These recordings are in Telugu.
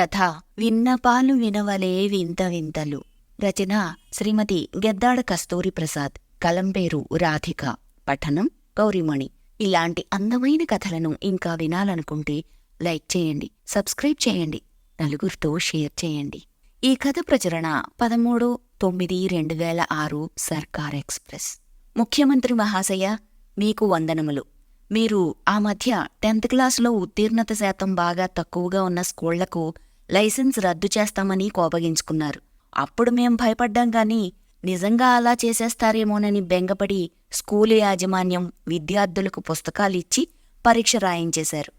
కథ విన్నపాలు వినవలే వింత వింతలు. రచన శ్రీమతి గెద్దాడ కస్తూరి ప్రసాద్. కలం పేరు రాధిక. పఠనం గౌరిమణి. ఇలాంటి అందమైన కథలను ఇంకా వినాలనుకుంటే లైక్ చేయండి సబ్స్క్రైబ్ చేయండి నలుగురితో షేర్ చేయండి. ఈ కథ ప్రచురణ పదమూడు తొమ్మిది రెండు వేల ఆరు సర్కార్ ఎక్స్ప్రెస్. ముఖ్యమంత్రి మహాశయ మీకు వందనములు. మీరు ఆ మధ్య టెన్త్ క్లాసులో ఉత్తీర్ణత శాతం బాగా తక్కువగా ఉన్న స్కూళ్ళకు లైసెన్స్ రద్దు చేస్తామని కోపగించుకున్నారు. అప్పుడు మేం భయపడ్డాం గాని నిజంగా అలా చేసేస్తారేమోనని బెంగపడి స్కూలు యాజమాన్యం విద్యార్థులకు పుస్తకాలిచ్చి పరీక్ష రాయించేశారు.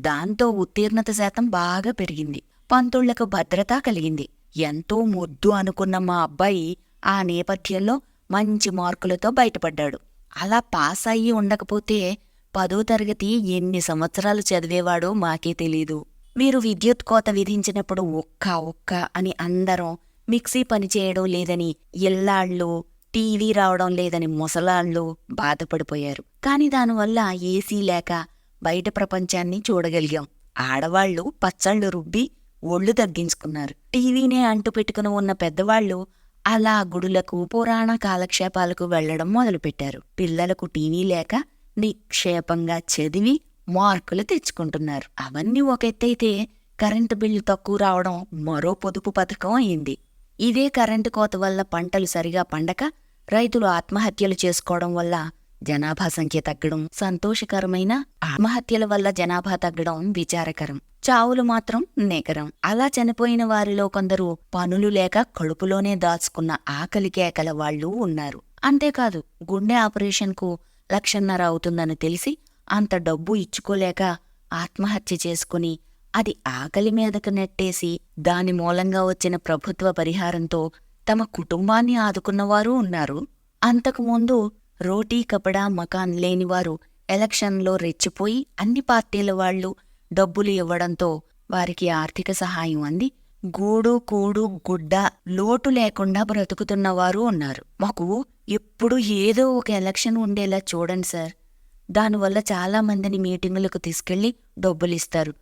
దాంతో ఉత్తీర్ణత శాతం బాగా పెరిగింది. పంతుళ్ళకు భద్రత కలిగింది. ఎంతో ముద్దు అనుకున్న మా అబ్బాయి ఆ నేపథ్యంలో మంచి మార్కులతో బయటపడ్డాడు. అలా పాస్ అయ్యి ఉండకపోతే పదో తరగతి ఎన్ని సంవత్సరాలు చదివేవాడో మాకే తెలీదు. మీరు విద్యుత్ కోత విధించినప్పుడు ఒక్క ఒక్క అని అందరం మిక్సీ పనిచేయడం లేదని ఇల్లాళ్ళు టీవీ రావడం లేదని ముసలాళ్ళు బాధపడిపోయారు. కాని దానివల్ల ఏసీ లేక బయట ప్రపంచాన్ని చూడగలిగాం. ఆడవాళ్ళు పచ్చళ్ళు రుబ్బి ఒళ్ళు తగ్గించుకున్నారు. టీవీనే అంటు పెట్టుకుని ఉన్న పెద్దవాళ్ళు అలా గుడులకు పురాణ కాలక్షేపాలకు వెళ్ళడం మొదలుపెట్టారు. పిల్లలకు టీవీ లేక నిక్షేపంగా చదివి మార్కులు తెచ్చుకుంటున్నారు. అవన్నీ ఒక ఎత్తైతే కరెంటు బిల్లు తక్కువ రావడం మరో పొదుపు పథకం అయింది. ఇదే కరెంటు కోత వల్ల పంటలు సరిగా పండక రైతులు ఆత్మహత్యలు చేసుకోవడం వల్ల జనాభా సంఖ్య తగ్గడం సంతోషకరమైన ఆత్మహత్యల వల్ల జనాభా తగ్గడం విచారకరం. చావులు మాత్రం నేకరం. అలా చనిపోయిన వారిలో కొందరు పనులు లేక కడుపులోనే దాచుకున్న ఆకలి కేకల వాళ్ళు ఉన్నారు. అంతేకాదు గుండె ఆపరేషన్కు లక్షన్నర అవుతుందని తెలిసి అంత డబ్బు ఇచ్చుకోలేక ఆత్మహత్య చేసుకుని అది ఆకలి మీదకు నెట్టేసి దాని మూలంగా వచ్చిన ప్రభుత్వ పరిహారంతో తమ కుటుంబాన్ని ఆదుకున్నవారు ఉన్నారు. అంతకుముందు రోటీ కపడా మకాన్ లేనివారు ఎలక్షన్లో రెచ్చిపోయి అన్ని పార్టీల వాళ్ళు డబ్బులు ఇవ్వడంతో వారికి ఆర్థిక సహాయం అంది. గూడు కూడు గుడ్డ లోటు లేకుండా బ్రతుకుతున్నవారు ఉన్నారు. మాకు ఎప్పుడు ఏదో ఒక ఎలక్షన్ ఉండేలా చూడండి సార్. దానివల్ల చాలా మందిని మీటింగులకు తీసుకెళ్ళి డబ్బులిస్తారు.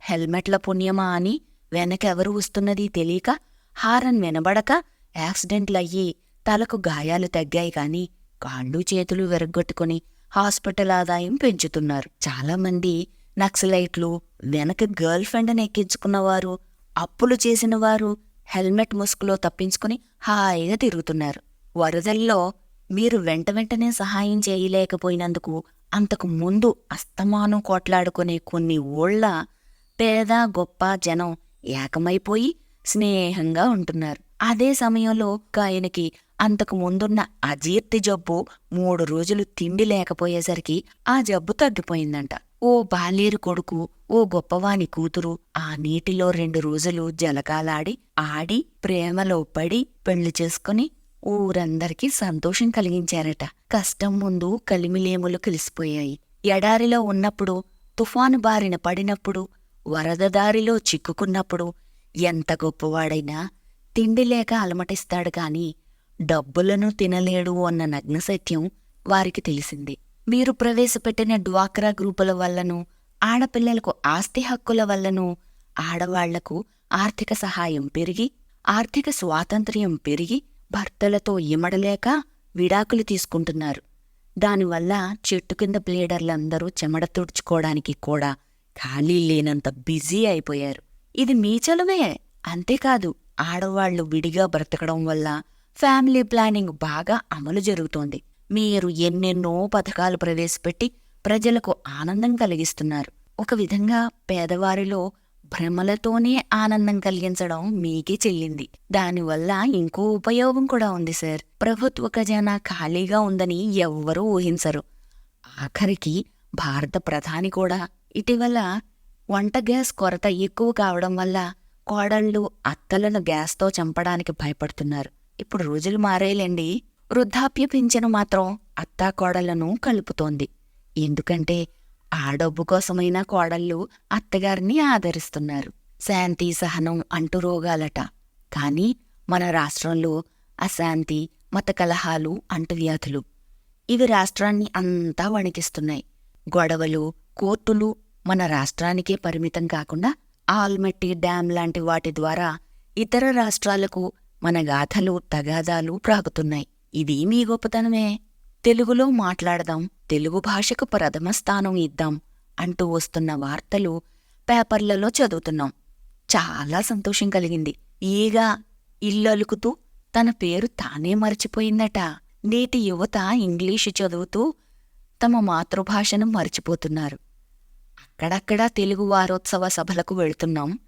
హెల్మెట్ల పుణ్యమా అని వెనకెవరు వస్తున్నది తెలియక హారన్ వినబడక యాక్సిడెంట్లయ్యి తలకు గాయాలు తగ్గాయి కాని కాళ్ళు చేతులు విరగ్గొట్టుకుని హాస్పిటల్ ఆదాయం పెంచుతున్నారు. చాలామంది నక్సలైట్లు వెనక గర్ల్ ఫ్రెండ్ని ఎక్కించుకున్నవారు అప్పులు చేసినవారు హెల్మెట్ ముసుగులో తప్పించుకుని హాయిగా తిరుగుతున్నారు. వరదల్లో మీరు వెంట వెంటనే సహాయం చేయలేకపోయినందుకు అంతకు ముందు అస్తమానం కోట్లాడుకునే కొన్ని ఊళ్ళ పేద గొప్ప జనం ఏకమైపోయి స్నేహంగా ఉంటున్నారు. అదే సమయంలో ఆయనకి అంతకు ముందున్న అజీర్తి జబ్బు మూడు రోజులు తిండి లేకపోయేసరికి ఆ జబ్బు తగ్గిపోయిందంట. ఓ బాలేరు కొడుకు ఓ గొప్పవాని కూతురు ఆ నీటిలో రెండు రోజులు జలకాలాడి ఆడి ప్రేమలో పడి పెళ్ళి చేసుకుని ఊరందరికీ సంతోషం కలిగించారట. కష్టం ముందు కలిమిలేములు కలిసిపోయాయి. ఎడారిలో ఉన్నప్పుడు తుఫాను బారిన పడినప్పుడు వరద దారిలో చిక్కుకున్నప్పుడు ఎంత గొప్పవాడైనా తిండి లేక అలమటిస్తాడు కాని డబ్బులను తినలేడు అన్న నగ్న సత్యం వారికి తెలిసింది. మీరు ప్రవేశపెట్టిన డ్వాక్రా గ్రూపుల వల్లను ఆడపిల్లలకు ఆస్తి హక్కుల వల్లను ఆడవాళ్ళకు ఆర్థిక సహాయం పెరిగి ఆర్థిక స్వాతంత్ర్యం పెరిగి భర్తలతో ఇమడలేక విడాకులు తీసుకుంటున్నారు. దానివల్ల చెట్టు కింద ప్లేడర్లందరూ చెమడ తుడుచుకోవడానికి కూడా ఖాళీ లేనంత బిజీ అయిపోయారు. ఇది మీ చలువే అంతేకాదు ఆడవాళ్ళు విడిగా బ్రతకడం వల్ల ఫ్యామిలీ ప్లానింగ్ బాగా అమలు జరుగుతోంది. మీరు ఎన్నెన్నో పథకాలు ప్రవేశపెట్టి ప్రజలకు ఆనందం కలిగిస్తున్నారు. ఒక విధంగా పేదవారిలో భ్రమలతోనే ఆనందం కలిగించడం మీకే చెల్లింది. దానివల్ల ఇంకో ఉపయోగం కూడా ఉంది సార్. ప్రభుత్వ ఖజానా ఖాళీగా ఉందని ఎవ్వరూ ఊహించరు. ఆఖరికి భారత ప్రధాని కూడా ఇటీవల వంట గ్యాస్ కొరత ఎక్కువ కావడం వల్ల కోడళ్ళు అత్తలను గ్యాస్తో చంపడానికి భయపడుతున్నారు. ఇప్పుడు రోజులు మారేలేండి. వృద్ధాప్య పింఛను మాత్రం అత్తా కోడళ్ళను కలుపుతోంది. ఎందుకంటే ఆ డబ్బు కోసమైనా కోడళ్ళు అత్తగారిని ఆదరిస్తున్నారు. శాంతి సహనం అంటు రోగాలట. కాని మన రాష్ట్రంలో అశాంతి మత కలహాలు అంటువ్యాధులు ఇవి రాష్ట్రాన్ని అంతా వణికిస్తున్నాయి. గొడవలు కోర్టులు మన రాష్ట్రానికే పరిమితం కాకుండా ఆల్మట్టి డ్యాం లాంటి వాటి ద్వారా ఇతర రాష్ట్రాలకు మన గాథలు తగాదాలు ప్రాగుతున్నాయి ఇది మీ గొప్పతనమే. తెలుగులో మాట్లాడదాం తెలుగు భాషకు ప్రథమ స్థానం ఇద్దాం అంటూ వస్తున్న వార్తలు పేపర్లలో చదువుతున్నాం. చాలా సంతోషం కలిగింది. ఈగా ఇల్లలుకుతూ తన పేరు తానే మర్చిపోయిందట. నేటి యువత ఇంగ్లీషు చదువుతూ తమ మాతృభాషను మర్చిపోతున్నారు. అక్కడక్కడా తెలుగు వారోత్సవ సభలకు వెళుతున్నాం.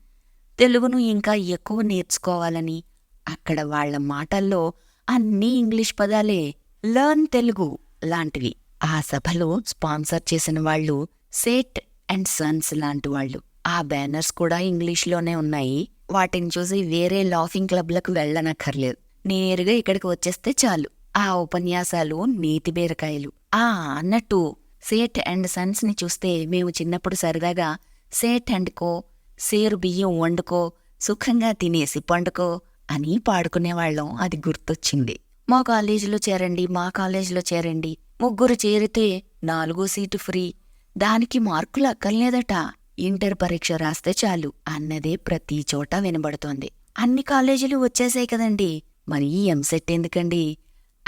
తెలుగును ఇంకా ఎక్కువ నేర్చుకోవాలని అక్కడ వాళ్ళ మాటల్లో అన్నీ ఇంగ్లీష్ పదాలే లర్న్ తెలుగు లాంటివి. ఆ సభలో స్పాన్సర్ చేసిన వాళ్ళు సేట్ అండ్ సన్స్ లాంటి వాళ్ళు. ఆ బ్యానర్స్ కూడా ఇంగ్లీష్లోనే ఉన్నాయి. వాటిని చూసి వేరే లాఫింగ్ క్లబ్లకు వెళ్ళనక్కర్లేదు. నేరుగా ఇక్కడికి వచ్చేస్తే చాలు. ఆ ఉపన్యాసాలు నీతి బీరకాయలు. ఆ అన్నట్టు సేట్ అండ్ సన్స్ని చూస్తే మేము చిన్నప్పుడు సరదాగా సేట్ అండ్ కో సేరు బియ్యం వండుకో సుఖంగా తినేసి పండుకో అని పాడుకునేవాళ్ళం. అది గుర్తొచ్చింది. మా కాలేజీలో చేరండి మా కాలేజీలో చేరండి. ముగ్గురు చేరితే నాలుగో సీటు ఫ్రీ. దానికి మార్కులు అక్కర్లేదట. ఇంటర్ పరీక్ష రాస్తే చాలు అన్నదే ప్రతి చోట వినబడుతోంది. అన్ని కాలేజీలు వచ్చేసాయి కదండి. మరి ఈ ఎంసెట్ ఎందుకండి?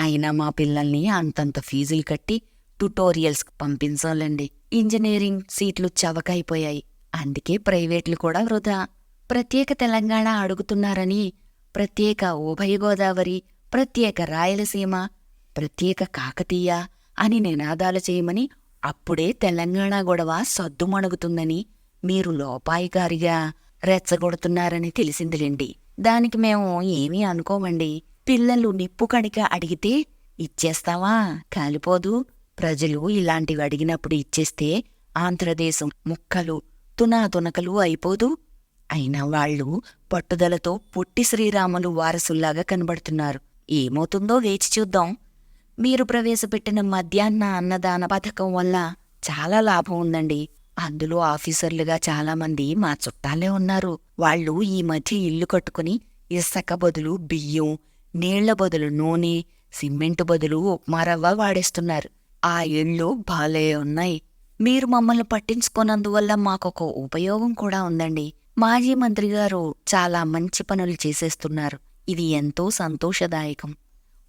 అయినా మా పిల్లల్ని అంతంత ఫీజులు కట్టి ట్యుటోరియల్స్ పంపించాలండి. ఇంజనీరింగ్ సీట్లు చవకైపోయాయి. అందుకే ప్రైవేట్లు కూడా వృధా. ప్రత్యేక తెలంగాణ అడుగుతున్నారని ప్రత్యేక ఉభయ గోదావరి ప్రత్యేక రాయలసీమ ప్రత్యేక కాకతీయ అని నినాదాలు చేయమని అప్పుడే తెలంగాణ గొడవ సద్దుమణుగుతుందని మీరు లోపాయికారిగా రెచ్చగొడుతున్నారని తెలిసిందిలేండి. దానికి మేము ఏమీ అనుకోమండి. పిల్లలు నిప్పు కణిక అడిగితే ఇచ్చేస్తావా? కాలిపోదు. ప్రజలు ఇలాంటివి అడిగినప్పుడు ఇచ్చేస్తే ఆంధ్రదేశం ముక్కలు తునాతునకలు అయిపోదు. అయినా వాళ్ళు పట్టుదలతో పొట్టి శ్రీరాములు వారసుల్లాగా కనబడుతున్నారు. ఏమవుతుందో వేచి చూద్దాం. మీరు ప్రవేశపెట్టిన మధ్యాహ్న అన్నదాన పథకం వల్ల చాలా లాభం ఉందండి. అందులో ఆఫీసర్లుగా చాలామంది మా చుట్టాలే ఉన్నారు. వాళ్ళు ఈ మధ్య ఇల్లు కట్టుకుని ఇసుక బదులు బియ్యం నీళ్ళ బదులు నూనె సిమెంటు బదులు ఉప్మారవ్వ వాడేస్తున్నారు. ఆ ఇళ్ళు బాలే ఉన్నాయి. మీరు మమ్మల్ని పట్టించుకోనందువల్ల మాకొక ఉపయోగం కూడా ఉందండి. మాజీ మంత్రి గారు చాలా మంచి పనులు చేసేస్తున్నారు. ఇది ఎంతో సంతోషదాయకం.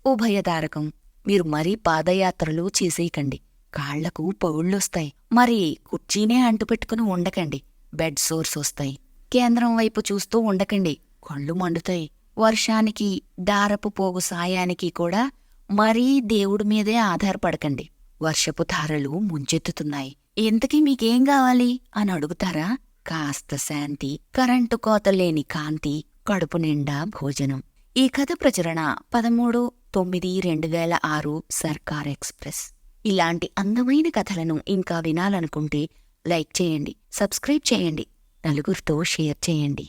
ఉభయదారకం మీరు మరీ పాదయాత్రలు చేసేయకండి. కాళ్ళకు పౌళ్ళొస్తాయి. మరి కుర్చీనే అంటుపెట్టుకుని ఉండకండి. బెడ్ సోర్స్ వస్తాయి. కేంద్రం వైపు చూస్తూ ఉండకండి. కళ్ళు మండుతాయి. వర్షానికి దారపు పోగు సాయానికి కూడా మరీ దేవుడి మీదే ఆధారపడకండి. వర్షపు ధారలు ముంచెత్తుతున్నాయి. ఇంతకీ మీకేం కావాలి? అని అడుగుతారా? కాస్త శాంతి కరెంటు కోత లేని కాంతి కడుపు నిండా భోజనం. ఈ కథ ప్రచురణ పదమూడు తొమ్మిది రెండు వేల ఆరు సర్కార్ ఎక్స్ప్రెస్. ఇలాంటి అందమైన కథలను ఇంకా వినాలనుకుంటే లైక్ చేయండి సబ్స్క్రైబ్ చేయండి నలుగురితో షేర్ చేయండి.